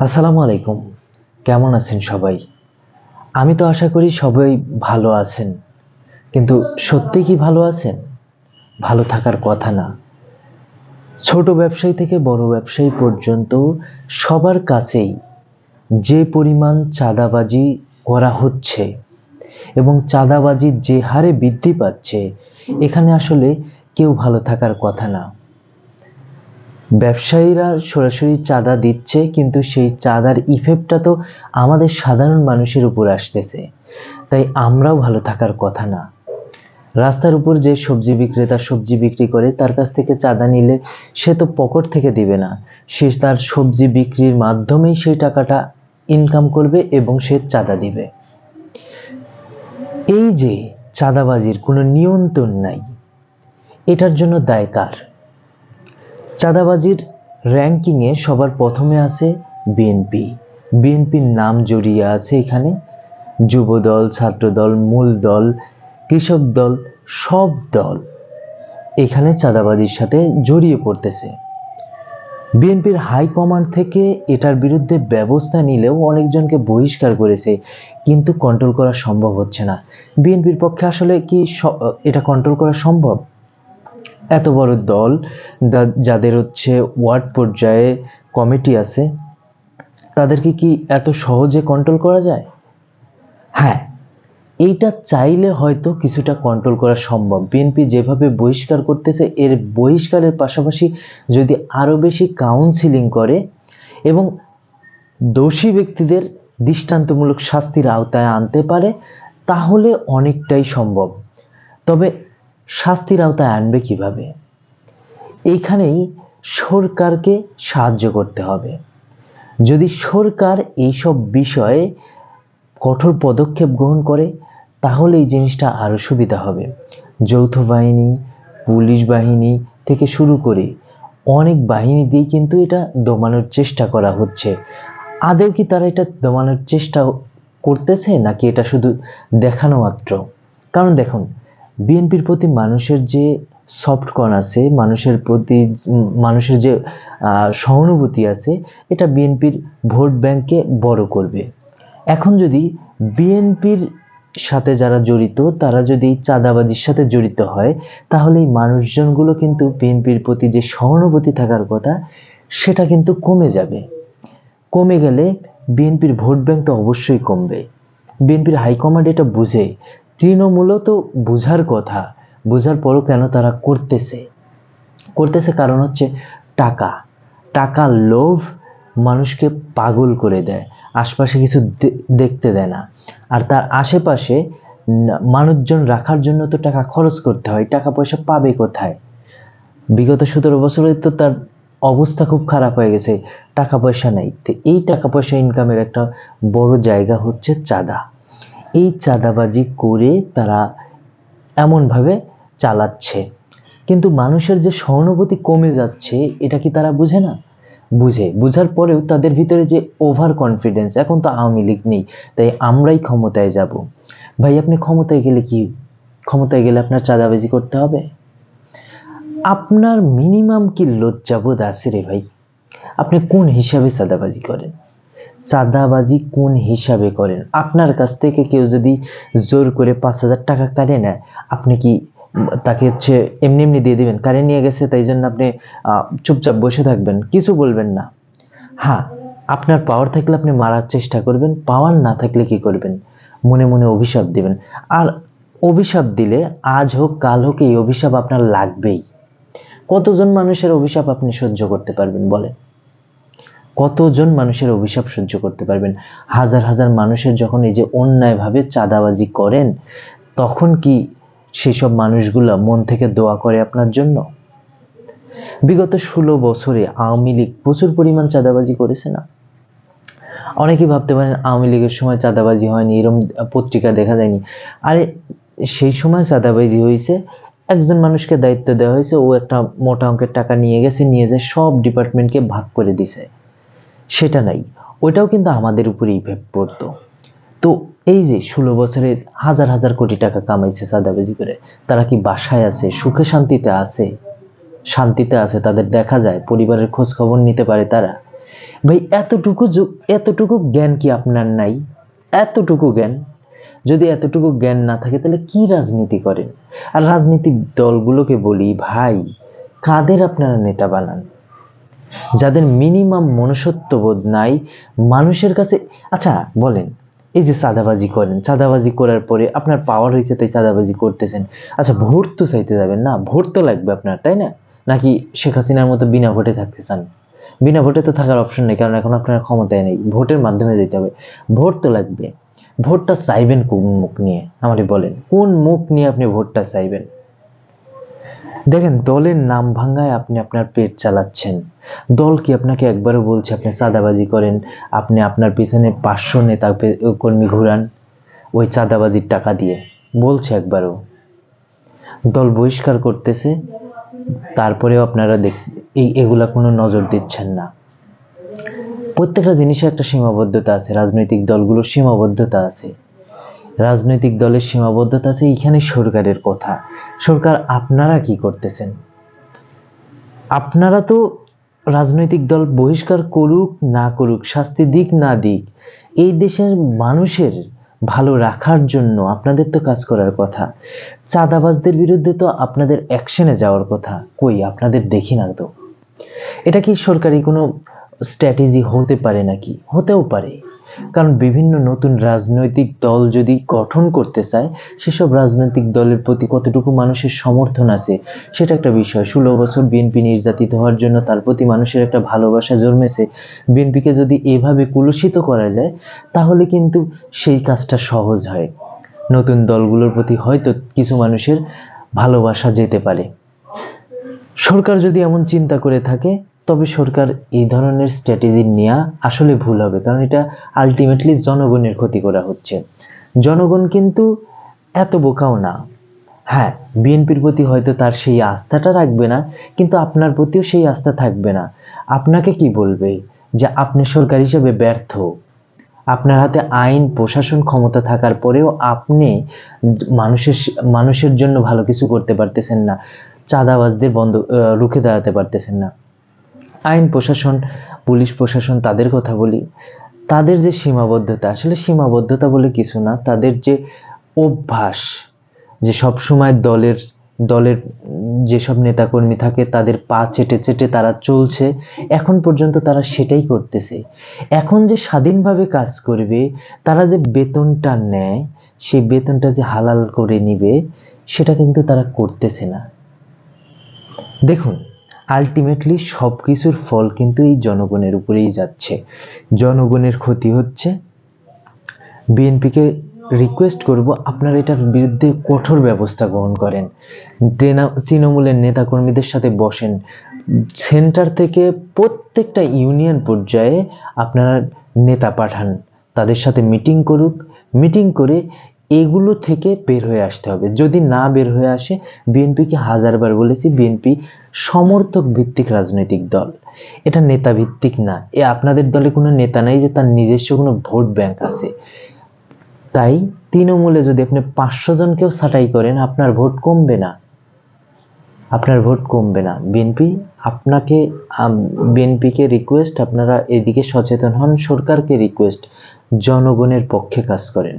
আসসালামু আলাইকুম। কেমন আছেন সবাই? আমি তো আশা করি সবাই ভালো আছেন। কিন্তু সত্যি কি ভালো আছেন? ভালো থাকার কথা না। ছোট ব্যবসায়ী থেকে বড় ব্যবসায়ী পর্যন্ত সবার কাছেই যে পরিমাণ চাঁদাবাজি করা হচ্ছে এবং চাঁদাবাজি যে হারে বৃদ্ধি পাচ্ছে, এখানে আসলে কেউ ভালো থাকার কথা না। ব্যবসায়ীরা সরাসরি চাঁদা দিচ্ছে, কিন্তু সেই চাঁদার ইফেক্টটা তো আমাদের সাধারণ মানুষের উপর আসতেছে। তাই আমরাও ভালো থাকার কথা না। রাস্তার উপর যে সবজি বিক্রেতা সবজি বিক্রি করে, তার কাছ থেকে চাঁদা নিলে সে তো পকেট থেকে দিবে না। সে তার সবজি বিক্রির মাধ্যমেই সেই টাকাটা ইনকাম করবে এবং সে চাঁদা দিবে। এই যে চাঁদাবাজির কোনো নিয়ন্ত্রণ নাই, এটার জন্য দায় কার চাঁদাবাজির র্যাঙ্কিংয়ে সবার প্রথমে আছে বিএনপি। বিএনপির নাম জড়িয়ে আছে এখানে। যুবদল, ছাত্রদল, মূল দল, কৃষক দল, সব দল এখানে চাঁদাবাজির সাথে জড়িয়ে পড়তেছে। বিএনপির হাইকমান্ড থেকে এটার বিরুদ্ধে ব্যবস্থা নিলেও অনেকজনকে বহিষ্কার করেছে, কিন্তু কন্ট্রোল করা সম্ভব হচ্ছে না। বিএনপির পক্ষে আসলে কি এটা কন্ট্রোল করা সম্ভব? এত বড় দল যাদের হচ্ছে ওয়ার্ড পর্যায়ে কমিটি আছে, তাদেরকে কি এত সহজে কন্ট্রোল করা যায়? হ্যাঁ এইটা চাইলে হয়তো কিছুটা কন্ট্রোল করা সম্ভব। বিএনপি যেভাবে বহিষ্কার করতেছে, এর বহিষ্কারের পাশাপাশি যদি আরও বেশি কাউন্সিলিং করে এবং দোষী ব্যক্তিদের দৃষ্টান্তমূলক শাস্তির আওতায় আনতে পারে, তাহলে অনেকটাই সম্ভব। তবে শাস্তির আওতায় আনবে কীভাবে? এইখানেই সরকারকে সাহায্য করতে হবে। যদি সরকার এইসব বিষয়ে কঠোর পদক্ষেপ গ্রহণ করে, তাহলে এই জিনিসটা আরও সুবিধা হবে। যৌথ বাহিনী, পুলিশ বাহিনী থেকে শুরু করে অনেক বাহিনী দিয়ে কিন্তু এটা দমানোর চেষ্টা করা হচ্ছে। আদৌ কি তারা এটা দমানোর চেষ্টা করতেছে, নাকি এটা শুধু দেখানো মাত্র? কারণ দেখুন বিএনপির প্রতি মানুষের যে সফট কর্ন আছে, মানুষের প্রতি, মানুষের যে সহানুভূতি আছে, এটা বিএনপির ভোট ব্যাংকে বড় করবে। এখন যদি বিএনপির সাথে যারা জড়িত, তারা যদি চাঁদাবাজির সাথে জড়িত হয়, তাহলে এই মানুষজনগুলো কিন্তু বিএনপির প্রতি যে সহানুভূতি থাকার কথা, সেটা কিন্তু কমে যাবে। কমে গেলে বিএনপির ভোট ব্যাংক তো অবশ্যই কমবে। বিএনপির হাইকমান্ড এটা বুঝে তৃণমূলও তো বুঝার কথা। বুঝার পরও কেন তারা করতেছে? করতেছে কারণ হচ্ছে টাকা। টাকা লোভ মানুষকে পাগল করে দেয়। আশপাশে কিছু দেখতে দেয় না। আর তার আশেপাশে মানুষজন রাখার জন্য তো টাকা খরচ করতে হয়। টাকা পয়সা পাবে কোথায়? বিগত সতেরো বছরে তো তার অবস্থা খুব খারাপ হয়ে গেছে। টাকা পয়সা নেই। তো এই টাকা পয়সা ইনকামের একটা বড় জায়গা হচ্ছে চাঁদা। এই চাঁদাবাজি করে তারা এমনভাবে চালাচ্ছে। কিন্তু মানুষের যে সহানুভূতি কমে যাচ্ছে, এটা কি তারা বুঝে না? বুঝে। বুঝার পরেও তাদের ভিতরে যে ওভার কনফিডেন্স এখন তো আওয়ামী লীগ নেই, তাই আমরাই ক্ষমতায় যাব। ভাই, আপনি ক্ষমতায় গেলে কি, ক্ষমতায় গেলে আপনার চাঁদাবাজি করতে হবে? আপনার মিনিমাম কি লজ্জাবোধ আছে রে ভাই? আপনি কোন হিসাবে চাঁদাবাজি করেন? চাঁদাবাজি কোন হিসাবে করেন? আপনার কাছ থেকে কেউ যদি জোর করে পাঁচ হাজার টাকা কাটে নেয়, আপনি কি তাকে হচ্ছে এমনি এমনি দিয়ে দিবেন? কারে নিয়ে গেছে, তাই জন্য আপনি চুপচাপ বসে থাকবেন। কিছু বলবেন না। হ্যাঁ আপনার পাওয়ার থাকলে আপনি মারার চেষ্টা করবেন পাওয়ার না থাকলে কি করবেন? মনে মনে অভিশাপ দিবেন। আর অভিশাপ দিলে আজ হোক, কাল হোক, এই অভিশাপ আপনার লাগবেই। কতজন মানুষের অভিশাপ আপনি সহ্য করতে পারবেন, বলেন? কতজন মানুষের অভিশাপ সহ্য করতে পারবেন? হাজার হাজার মানুষের যখন এই যে অন্যায়ভাবে চাঁদাবাজি করেন, তখন কি সেসব মানুষগুলো মন থেকে দোয়া করে আপনার জন্য? বিগত ষোলো বছরে আওয়ামী লীগ প্রচুর পরিমাণ চাঁদাবাজি করেছে না? অনেকেই ভাবতে পারেন আওয়ামী লীগের সময় চাঁদাবাজি হয়নি এরকম পত্রিকা দেখা যায়নি। আরে, সেই সময় চাঁদাবাজি হয়েছে একজন মানুষকে দায়িত্ব দেওয়া হয়েছে, ও একটা মোটা অঙ্কের টাকা নিয়ে গেছে, নিয়ে যায়, সব ডিপার্টমেন্টকে ভাগ করে দিছে। সেটা নাই। ওইটাও কিন্তু আমাদের উপরে ইফেক্ট পড়তো। তো এই যে ষোলো বছরে হাজার হাজার কোটি টাকা কামাইছে চাঁদাবাজি করে, তারা কি বাসায় আছে, সুখে শান্তিতে আছে? শান্তিতে আছে, তাদের দেখা যায়, পরিবারের খোঁজ খবর নিতে পারে তারা। ভাই, এতটুকু এতটুকু জ্ঞান কি আপনার নাই? এতটুকু জ্ঞান? যদি এতটুকু জ্ঞান না থাকে, তাহলে কি রাজনীতি করেন? আর রাজনীতিক দলগুলোকে বলি, ভাই, কাদের আপনারা নেতা বানান? যাদের মিনিমাম মনুষ্যত্ববোধ নাই, মানুষের কাছে আচ্ছা বলেন, এই যে চাঁদাবাজি করেন, চাঁদাবাজি করার পরে আপনার পাওয়ার হয়েছে তাই চাঁদাবাজি করতেছেন। আচ্ছা ভোট তো চাইতে যাবেন না, ভোট তো লাগবে আপনার, তাই না? নাকি শেখ হাসিনার মতো বিনা ভোটে থাকতে চান? বিনা ভোটে তো থাকার অপশন নেই, কারণ এখন আপনার ক্ষমতায় নেই, ভোটের মাধ্যমে যেতে হবে। ভোট তো লাগবে, ভোটটা চাইবেন কোন মুখ নিয়ে আমাকে বলেন, কোন মুখ নিয়ে আপনি ভোটটা চাইবেন? দেখেন, দলের নাম ভাঙ্গায় আপনি আপনার পেট চালাচ্ছেন। দল কি আপনাকে একবারও বলছে, আপনি চাঁদাবাজি করেন, আপনি আপনার পিছনে পাঁচশো নেতা কর্মী ঘুরান, ওই চাঁদাবাজির টাকা দিয়ে? বলছে একবারও। দল বহিষ্কার করতেছে, তারপরেও আপনারা দেখ এই এগুলা কোনো নজর দিচ্ছেন না। প্রত্যেকটা জিনিসের একটা সীমাবদ্ধতা আছে, রাজনৈতিক দলগুলোর সীমাবদ্ধতা আছে। রাজনৈতিক দলের সীমাবদ্ধতা আছে, এখানে সরকারের কথা। সরকার আপনারা কি করতেছেন? আপনারা তো রাজনৈতিক দল বহিষ্কার করুক, না করুক, শাস্তি দিক, না দিক, এই দেশের মানুষের ভালো রাখার জন্য আপনাদের তো কাজ করার কথা। চাঁদাবাজদের বিরুদ্ধে তো আপনাদের অ্যাকশনে যাওয়ার কথা। কই, আপনাদের দেখি না তো। এটা কি সরকারি কোনো স্ট্র্যাটেজি হতে পারে নাকি? হতেও পারে। কারণ বিভিন্ন নতুন রাজনৈতিক দল যদি গঠন করতে চায়, সেসব রাজনৈতিক দলের প্রতি কতটুকু মানুষের সমর্থন আছে, সেটা একটা বিষয়। ষোলো বছর বিএনপি নির্যাতিত হওয়ার জন্য তার প্রতি মানুষের একটা ভালোবাসা জন্মেছে। বিএনপিকে যদি এভাবে কুলুষিত করা যায়, তাহলে কিন্তু সেই কাজটা সহজ হয়। নতুন দলগুলোর প্রতি হয়তো কিছু মানুষের ভালোবাসা যেতে পারে। সরকার যদি এমন চিন্তা করে থাকে তবে সরকার এই ধরনের স্ট্র্যাটেজি নেওয়া আসলে ভুল হবে, কারণ এটা আলটিমেটলি জনগণের ক্ষতি করা হচ্ছে। জনগণ কিন্তু এত বোকাও না। হ্যাঁ বিএনপির প্রতি হয়তো তার সেই আস্থাটা রাখবে না, কিন্তু আপনার প্রতিও সেই আস্থা থাকবে না। আপনাকে কি বলবে যে আপনি সরকার হিসেবে ব্যর্থ? আপনার হাতে আইন, প্রশাসন ক্ষমতা থাকার পরেও আপনি মানুষের মানুষের জন্য ভালো কিছু করতে পারতেছেন না, চাঁদাবাজদের বন্ধ রুখে দাঁড়াতে পারতেছেন না। আইন প্রশাসন, পুলিশ প্রশাসন তাদের কথা বলি, তাদের যে সীমাবদ্ধতা, আসলে সীমাবদ্ধতা বলে কিছু না, তাদের যে অভ্যাস, যে সব সময় দলের দলের যেসব নেতাকর্মী থাকে তাদের পা চেটে চেটে তারা চলছে, এখন পর্যন্ত তারা সেটাই করতেছে। এখন যে স্বাধীনভাবে কাজ করবে, তারা যে বেতনটা নেয়, সেই বেতনটা যে হালাল করে নিবে, সেটা কিন্তু তারা করতেছে না। দেখুন আলটিমেটলি সব কিছুর ফল কিন্তু এই জনগণের উপরেই যাচ্ছে। জনগণের ক্ষতি হচ্ছে। বিএনপিকে রিকোয়েস্ট করব, আপনারা এটার বিরুদ্ধে কঠোর ব্যবস্থা গ্রহণ করেন। তৃণা- তৃণমূলের নেতাকর্মীদের সাথে বসেন। সেন্টার থেকে প্রত্যেকটা ইউনিয়ন পর্যায়ে আপনারা নেতা পাঠান। তাদের সাথে মিটিং করুক। মিটিং করে এগুলো থেকে বের হয়ে আসতে হবে। যদি না বের হয়ে আসে বিএনপিকে হাজারবার বলেছি বিএনপি সমর্থক ভিত্তিক রাজনৈতিক দল। এটা নেতা ভিত্তিক না। এ আপনাদের দলে কোনো নেতা নাই যে তার নিজস্ব কোনো ভোট ব্যাংক আছে। তাই তৃণমূলে যদি আপনি পাঁচশো জনকেও ছাঁটাই করেন, আপনার ভোট কমবে না। আপনার ভোট কমবে না। বিএনপি আপনাকে বিএনপিকে রিকোয়েস্ট আপনারা এদিকে সচেতন হন, সরকারকে রিকোয়েস্ট জনগণের পক্ষে কাজ করেন।